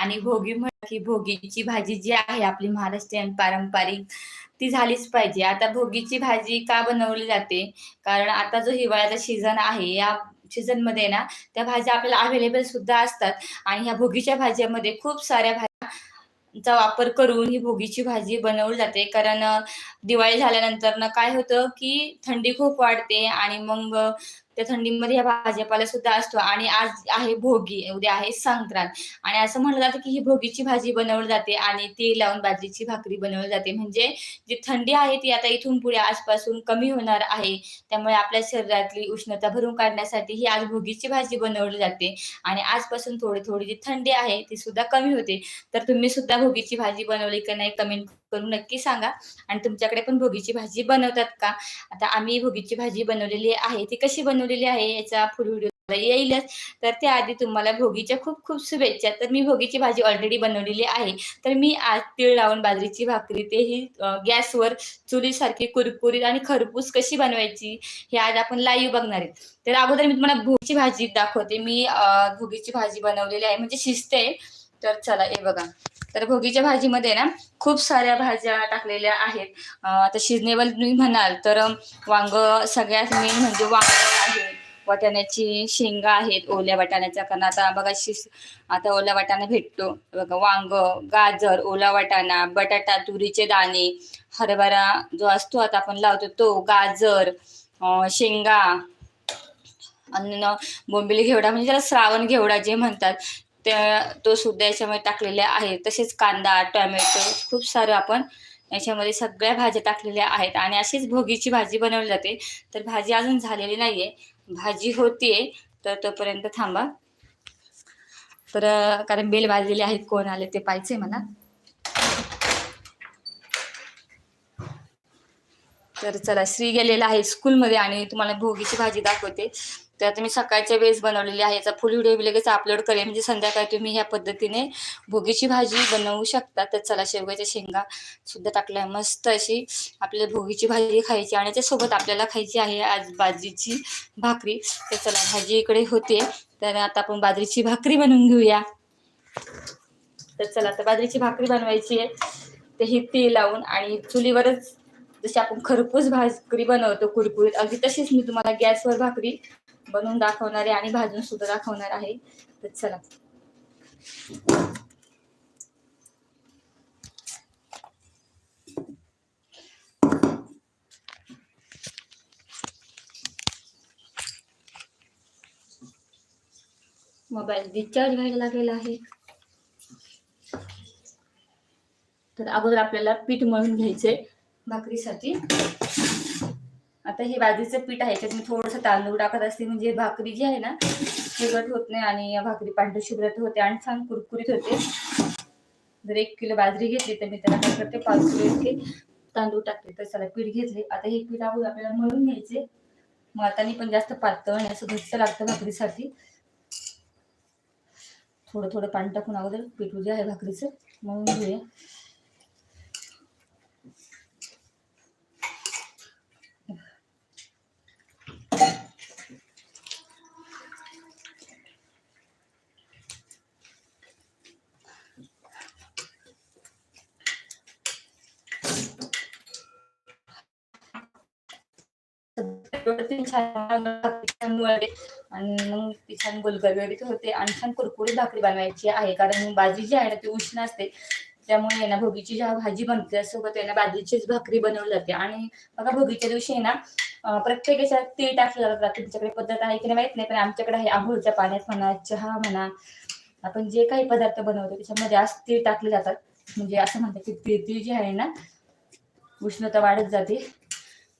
आणि भोगी म्हटलं की भोगीची भाजी जी आहे आपली महाराष्ट्रीयन पारंपरिक ती झालीच पाहिजे. आता भोगीची भाजी का बनवली जाते? कारण आता जो हिवाळ्याचा सीझन आहे या सीझनमध्ये ना त्या भाज्या आपल्याला अवेलेबल सुद्धा असतात. आणि ह्या भोगीच्या भाज्यामध्ये खूप साऱ्या भाज्या वापर करून ही भोगीची भाजी बनवली जाते. कारण दिवाळी झाल्यानंतर ना काय होतं की थंडी खूप वाढते आणि मग त्या थंडीमध्ये ह्या भाजीपाला सुद्धा असतो. आणि आज आहे भोगी उद्या आहे संक्रांत. आणि असं म्हणलं जातं की ही भोगीची भाजी बनवली जाते आणि ती लावून बाजरीची भाकरी बनवली जाते. म्हणजे जी थंडी आहे ती आता इथून पुढे आजपासून कमी होणार आहे. त्यामुळे आपल्या शरीरातली उष्णता भरून काढण्यासाठी ही आज भोगीची भाजी बनवली जाते. आणि आजपासून थोडी थोडी जी थंडी आहे ती सुद्धा कमी होते. तर तुम्ही सुद्धा भोगीची भाजी बनवली का नाही कमेंट करून नक्की सांगा. आणि तुमच्याकडे पण भोगीची भाजी बनवतात का? आता आम्ही भोगीची भाजी बनवलेली आहे. ती कशी बनवलेली आहे याचा फुल व्हिडिओ येईलच. तर त्याआधी तुम्हाला भोगीच्या खूप खूप शुभेच्छा. तर मी भोगीची भाजी ऑलरेडी बनवलेली आहे. तर मी आज तीळ लावून बाजरीची भाकरी तेही गॅसवर चुलीसारखी कुरकुरीत आणि खरपूस कशी बनवायची हे आज आपण लाईव्ह बघणार आहे तर अगोदर मी तुम्हाला भोगीची भाजी दाखवते. मी भोगीची भाजी बनवलेली आहे. म्हणजे शिजते तर चला हे बघा. तर भोगीच्या भाजीमध्ये ना खूप साऱ्या भाज्या टाकलेल्या आहेत. आता शिजनेबल तुम्ही म्हणाल तर वांग सगळ्यात मेन म्हणजे वांग आहे. वाटाण्याची शेंगा आहेत ओल्या वाटाण्याच्या. कारण आता बघा शिस आता ओला वाटाणा भेटतो. बघा वांग गाजर ओला वाटाणा बटाटा तुरीचे दाणे हरभरा जो असतो आता आपण लावतो तो गाजर शेंगा आणि बोंबिली घेवडा म्हणजे त्याला श्रावण घेवडा जे म्हणतात त्या तो सुद्धा याच्यामध्ये टाकलेल्या आहे तसेच कांदा टोमॅटो खूप सारं आपण याच्यामध्ये सगळ्या भाज्या टाकलेल्या आहेत. आणि अशीच भोगीची भाजी बनवली जाते. तर भाजी अजून झालेली नाहीये. भाजी होतीये तर तोपर्यंत थांबा. तर कारण बेल वाजलेले आहेत कोण आले ते पाहिजे मला. तर चला श्री गेलेला आहे स्कूलमध्ये आणि तुम्हाला भोगीची भाजी दाखवते. तर आता मी सकाळच्या वेळेस बनवलेली आहे. याचा फुल व्हिडिओ मी लगेच अपलोड करेल म्हणजे संध्याकाळी तुम्ही ह्या पद्धतीने भोगीची भाजी बनवू शकता. तर चला शेवग्याच्या शेंगा सुद्धा टाकल्या. मस्त अशी आपल्याला भोगीची भाजी खायची आणि त्याच्यासोबत आपल्याला खायची आहे आज बाजरीची भाकरी. तर चला भाजी इकडे होते. तर आता आपण बाजरीची भाकरी बनवून घेऊया. तर चला तर बाजरीची भाकरी बनवायची आहे. ते ही तेल लावून आणि चुलीवरच जशी आपण खरपूस भाकरी बनवतो कुरकुरीत अगदी तशीच मी तुम्हाला गॅसवर भाकरी बनवून दाखवणार आहे आणि भाजून सुद्धा दाखवणार आहे. तर चला. मोबाईल रिचार्ज व्हायला लागलेला आहे. तर अगोदर आपल्याला पीठ मळून घ्यायचे भाकरीसाठी. आता हे बाजरीचं पीठ आहे त्यात मी थोडंसं तांदूळ टाकत असते. म्हणजे भाकरी जी आहे ना चिकट होत नाही आणि या भाकरी पांढर शुभ्रत होते आणि छान कुरकुरीत होते. जर एक किलो बाजरी घेतली तर मी त्याला काय करते पाच किलो इतके तांदूळ टाकते. तर त्याला पीठ घेतले. आता हे पीठ आपण आपल्याला मळून घ्यायचे. मळताना पण जास्त पातळ आणि असं घट्ट लागतं भाकरीसाठी. थोडं थोडं पाणी टाकून अगोदर पीठ जे आहे भाकरीचं मळून घेऊया व्यवस्थित छान भाकरी छान आणि मग ती छान गुलगुलीत होते. आणि छान कुरकुरीत भाकरी बनवायची आहे. कारण बाजरी जी आहे ना ती उष्ण असते. त्यामुळे आहे ना भोगीची जेव्हा भाजी बनते सोबत आहे ना बाजरीचीच भाकरी बनवली जाते. आणि बघा भोगीच्या दिवशी आहे ना प्रत्येक याच्यात तीळ टाकलं जातात तुमच्याकडे पद्धत आहे की नाही माहीत नाही पण आमच्याकडे आहे आंघोळच्या पाण्यात म्हणा चहा म्हणा आपण जे काही पदार्थ बनवतो त्याच्यामध्ये आज तीळ टाकले जातात. म्हणजे असं म्हणतात की ते तीळ जी आहे ना उष्णता वाढत जाते.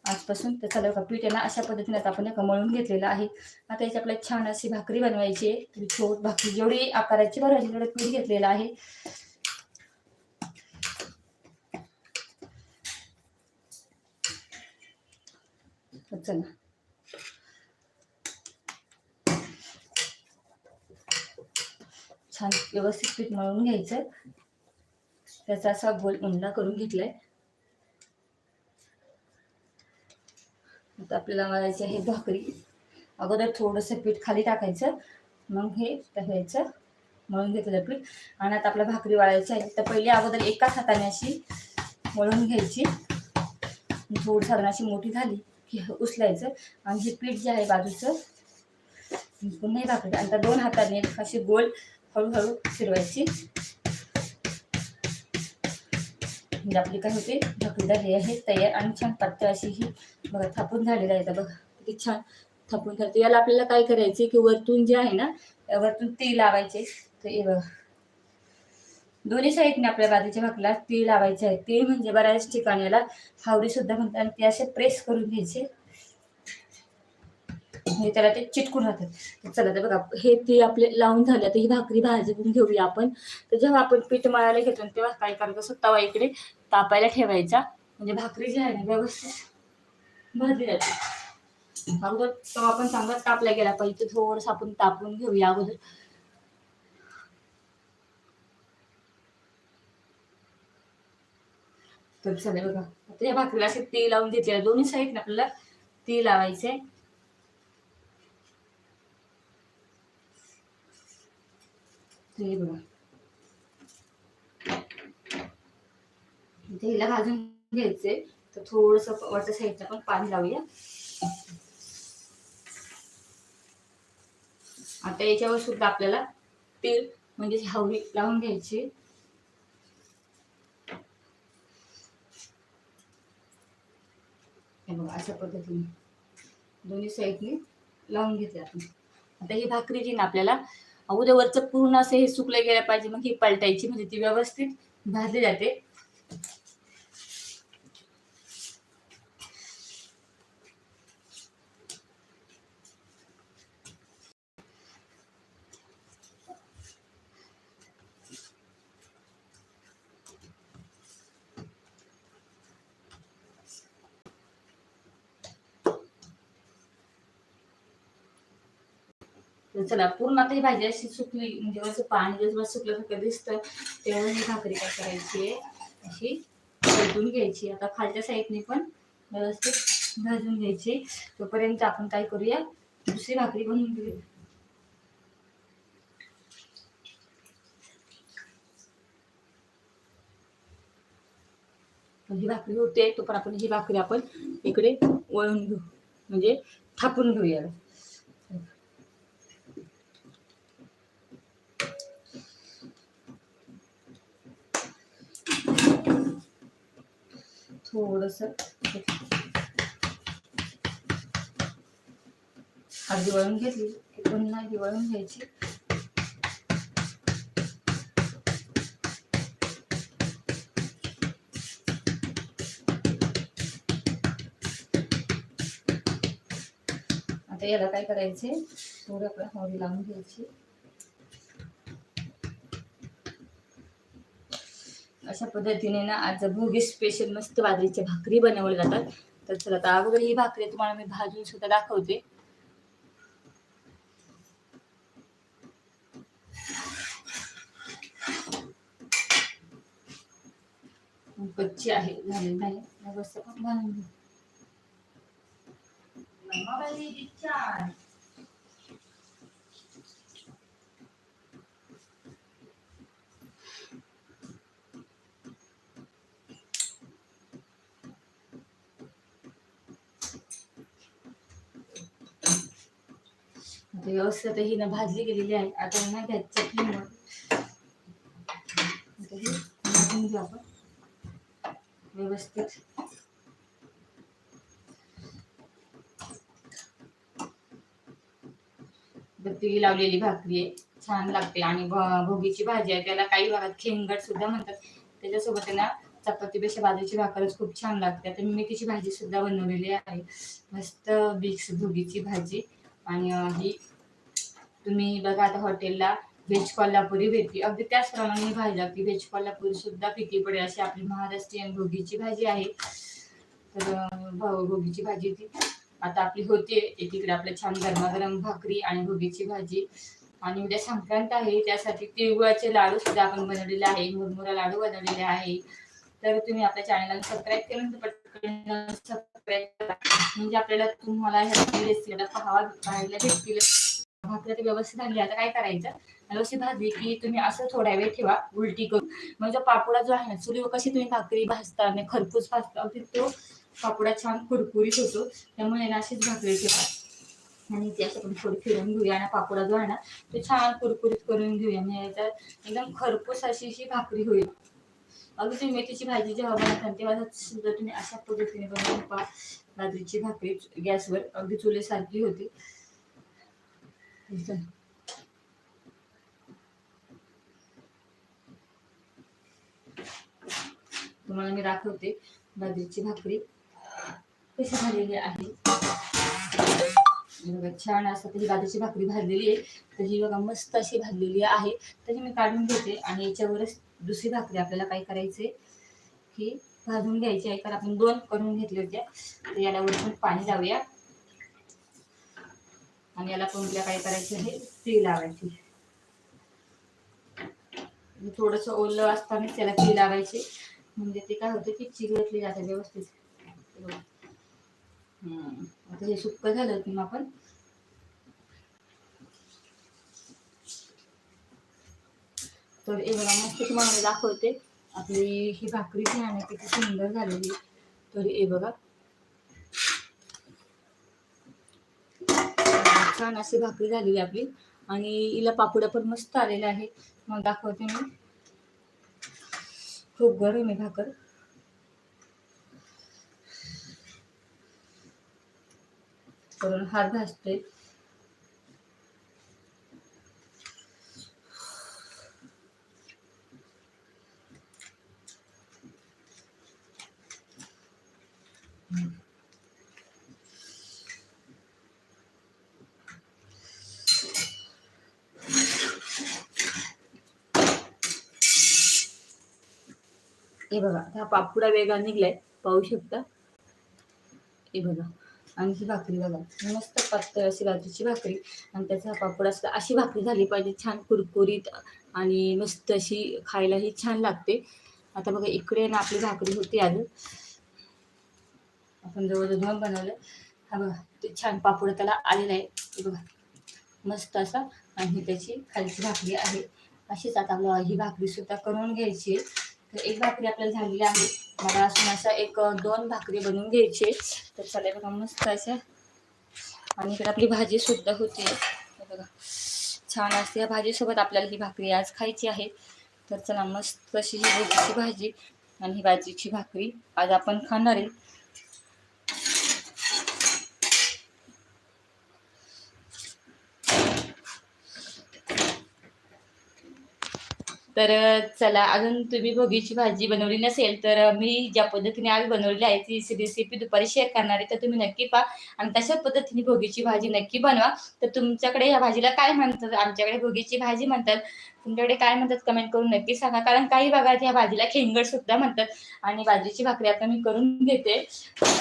आजपासून तर चला का पीठ आहे ना अशा पद्धतीने आता आपण एका मळून घेतलेलं आहे. आता याची आपल्याला छान अशी भाकरी बनवायची आहे. तुम्ही छोट भाकरी जेवढी आकाराची भरायची तेवढं पीठ घेतलेलं आहे. चला. छान व्यवस्थित पीठ मळून घ्यायचं. त्याचा असा गोल उंडा करून घेतलाय. तर आपल्याला मारायची आहे भाकरी. अगोदर थोडंसं पीठ खाली टाकायचं मग हे घ्यायचं मळून घेतलेलं पीठ. आणि आता आपल्या भाकरी वाळायची आहे. तर पहिले अगोदर एकाच हाताने अशी मळून घ्यायची. थोडी साधारण अशी मोठी झाली की उचलायचं. आणि हे पीठ जे आहे बाजूचं पुन्हा भाकरी. आणि त्या दोन हाताने अशी गोल हळूहळू फिरवायची. म्हणजे आपली काय होते? भाकरी हे आहे तयार आणि छान पातळ अशी ही बघा थापून झालेली आहे. बघा किती छान थापून झाली. याला आपल्याला काय करायचे की वरतून जे आहे ना वरतून तेल लावायचे. तर हे बघा दोन्ही साईडने आपल्या बाजूच्या भाकरीला तीळ लावायचे आहे. तीळ म्हणजे बऱ्याच ठिकाणी याला हावडी सुद्धा म्हणतात आणि ते असे प्रेस करून घ्यायचे. म्हणजे त्याला ते चिटकून राहतात. चला तर बघा हे तीळ आपले लावून झाले. तर ही भाकरी भाजून घेऊया आपण. तर जेव्हा आपण पीठ मळायला घेतो तेव्हा काय करायचं? असं तवा इकडे तापायला ठेवायचा. म्हणजे भाकरी जी आहे ना व्यवस्थित भरली जाते. अगोदर तो आपण चांगलाच तापला गेला पाहिजे. थोडंसं आपण तापून घेऊया अगोदर. तर चालेल बघा. आता या भाकरीला असे तीळ लावून घेतले दोन्ही साईड आपल्याला ती लावायचे ते बघा. इथे हिला भाजून घ्यायचे तर थोडस वरच्या साईडला पण पाणी लावूया. आता याच्यावर सुद्धा आपल्याला तेल म्हणजे हवळी लावून घ्यायची. बघा अशा पद्धतीने. दोन्ही साईडने लावून घेतले आपण. आता ही भाकरी जी ना आपल्याला अगोदर पूर्ण असं हे सुकलं गेलं पाहिजे मग ही पलटायची म्हणजे ती व्यवस्थित भाजली जाते. तर चला पूर्ण आता ही भाजी अशी सुकली म्हणजे असं पाणी जसं सुकल्यासारखं दिसतं. तेव्हा ही भाकरी काय करायची आहे? अशी भाजून घ्यायची. आता खालच्या साईडने पण व्यवस्थित भाजून घ्यायची. तोपर्यंत आपण काय करूया? दुसरी भाकरी बनवून घेऊया. ही भाकरी होते तो पण आपण ही भाकरी आपण इकडे वळून घेऊ. म्हणजे थापून घेऊया. थोडस अर्धी वळून घेतली की पुन्हा ही वळून घ्यायची. आता याला काय करायचे थोडं आपल्या हॉरी लावून घ्यायची. अशा पद्धतीने ना आज भोगी स्पेशल मस्त बाजरीच्या भाकरी बनवल्या जातात. तर चला आता अगोदर ही भाकरी तुम्हाला मी भाजून सुद्धा दाखवते. कच्ची आहे. झालेली नाही. म्हणजे व्यवस्थित ही ना भाजली गेलेली आहे. आता ना घ्यायची चटणी घेऊ आपण. व्यवस्थित. बत्ती लावलेली भाकरी आहे. छान लागते. आणि भ- भोगीची भाजी आहे. त्याला काही भागात खेंगट सुद्धा म्हणतात. त्याच्यासोबत त्यांना ना चपातीपेक्षा बाजूची भाकरच खूप छान लागते. आता मी मेथीची भाजी सुद्धा बनवलेली आहे. मस्त मिक्स भोगीची भाजी. आणि ही तुम्ही बघा आता हॉटेलला व्हेज कोल्हापुरी भेटते अगदी त्याचप्रमाणे भाजी लागते व्हेज कोल्हापुरी सुद्धा पिकी पडेल अशी आपली महाराष्ट्रीयन भोगीची भाजी आहे. तर भोगीची भाजी ती. आता आपली होते. एकीकडे आपल्या छान गरमागरम भाकरी आणि भोगीची भाजी. आणि उद्या संक्रांत आहे. त्यासाठी तिळगुळाचे लाडू सुद्धा आपण बनवलेले आहे. मुरमुरा लाडू बनवलेले आहे. तर तुम्ही आपल्या चॅनलला सबस्क्राईब केलं तर पटकन सबस्क्राईब करा. म्हणजे आपल्याला तुम्हाला ह्या रेसिपीला पाहावा पाहायला भेटतील. भाकरी तर व्यवस्थित झाली म्हणजे आता काय करायचं? व्यवस्थित भाजली की तुम्ही असं थोडा वेळ ठेवा उलटी करून. म्हणजे पापडा जो आहे ना चुलीवर कशी तुम्ही भाकरी भाजता आणि खरपूस भाजता अगदी तो पापडा छान कुरकुरीत होतो. त्यामुळे ना अशीच भाकरी ठेवा. आणि ती असं थोडी फिरून घेऊया. आणि पापडा जो आहे ना तो छान कुरकुरीत करून घेऊया. म्हणजे याच्यात एकदम खरपूस अशी अशी भाकरी होईल. अगदी तुम्ही मेथीची भाजी जेव्हा बनवता तेव्हा सुद्धा तुम्ही अशा पद्धतीने बनवून पा बाजरीची भाकरी गॅसवर अगदी चुलीसारखी होती. तुम्हाला मी दाखवते बाजरीची भाकरी. कशी झालेली आहे? बघा छान असं ही बाजरीची भाकरी भाजलेली आहे. तर ही बघा मस्त अशी भाजलेली आहे. त्याची मी काढून घेते आणि याच्यावरच दुसरी भाकरी आपल्याला काय करायचे ही भाजून घ्यायची आहे. कारण आपण दोन करून घेतले होत्या तर याला वरतून पाणी लावूया. आणि याला कोणत्या काय करायचं आहे? ती लावायची. थोडस ओलं असतानाच त्याला ती लावायची. म्हणजे ते काय होतं की चिघळतली जाते व्यवस्थित. आता हे सुक्क झालं की मग आपण. तर हे बघा मस्त तुम्हाला दाखवते. आपली ही भाकरी जी आहे ना किती सुंदर झालेली. तर हे बघा छान अशी भाकरी झालेली आपली. आणि हिला पापड पण मस्त आलेला आहे मग दाखवते मी. खूप गरम आहे भाकर. करून हात भाजते. हे बघा हा पापुडा वेगळा निघलाय पाहू शकता. हे बघा आणि ही भाकरी बघा मस्त पातळ अशी बाजूची भाकरी. आणि त्याचा हा पापड असला अशी भाकरी झाली पाहिजे छान कुरकुरीत आणि मस्त अशी खायलाही छान लागते. आता बघा इकडे ना आपली भाकरी होती अजून आपण जवळजवळ मग बनवलं. हा बघा ते छान पापड त्याला आलेला आहे. बघा मस्त असा. आणि ही त्याची खालची भाकरी आहे. अशीच आता आपल्याला ही भाकरी सुद्धा करून घ्यायची आहे. तर एक भाकरी आपल्याला झालेली आहे. मला असून अशा एक दोन भाकरी बनवून घ्यायची आहे. तर चला बघा मस्त अशा. आणि इकडे आपली भाजी सुद्धा होती. बघा छान असते. या भाजीसोबत आपल्याला ही भाकरी आज खायची आहे. तर चला मस्त अशी ही भाजीची भाजी आणि ही भाजीची भाकरी आज आपण खाणार आहे. तर चला अजून तुम्ही भोगीची भाजी बनवली नसेल तर मी ज्या पद्धतीने आज बनवलेली आहे ती रेसिपी दुपारी शेअर करणार आहे तर तुम्ही नक्की पहा. आणि तशाच पद्धतीने भोगीची भाजी नक्की बनवा. तर तुमच्याकडे या भाजीला काय म्हणतात? आमच्याकडे भोगीची भाजी म्हणतात. तुमच्याकडे काय म्हणतात कमेंट करून नक्की सांगा. कारण काही भागात या भाजीला खेंगड सुद्धा म्हणतात. आणि बाजरीची भाकरी आता मी करून घेते.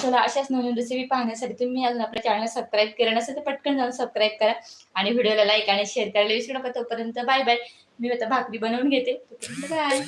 चला अशाच नवीन रेसिपी पाहण्यासाठी तुम्ही अजून आपल्या चॅनल सबस्क्राईब केलं नसेल तर पटकन जाऊन सबस्क्राईब करा. आणि व्हिडिओला लाईक आणि शेअर करायला विसरू नका. तोपर्यंत बाय बाय मी आता भाकरी बनवून घेते. बाय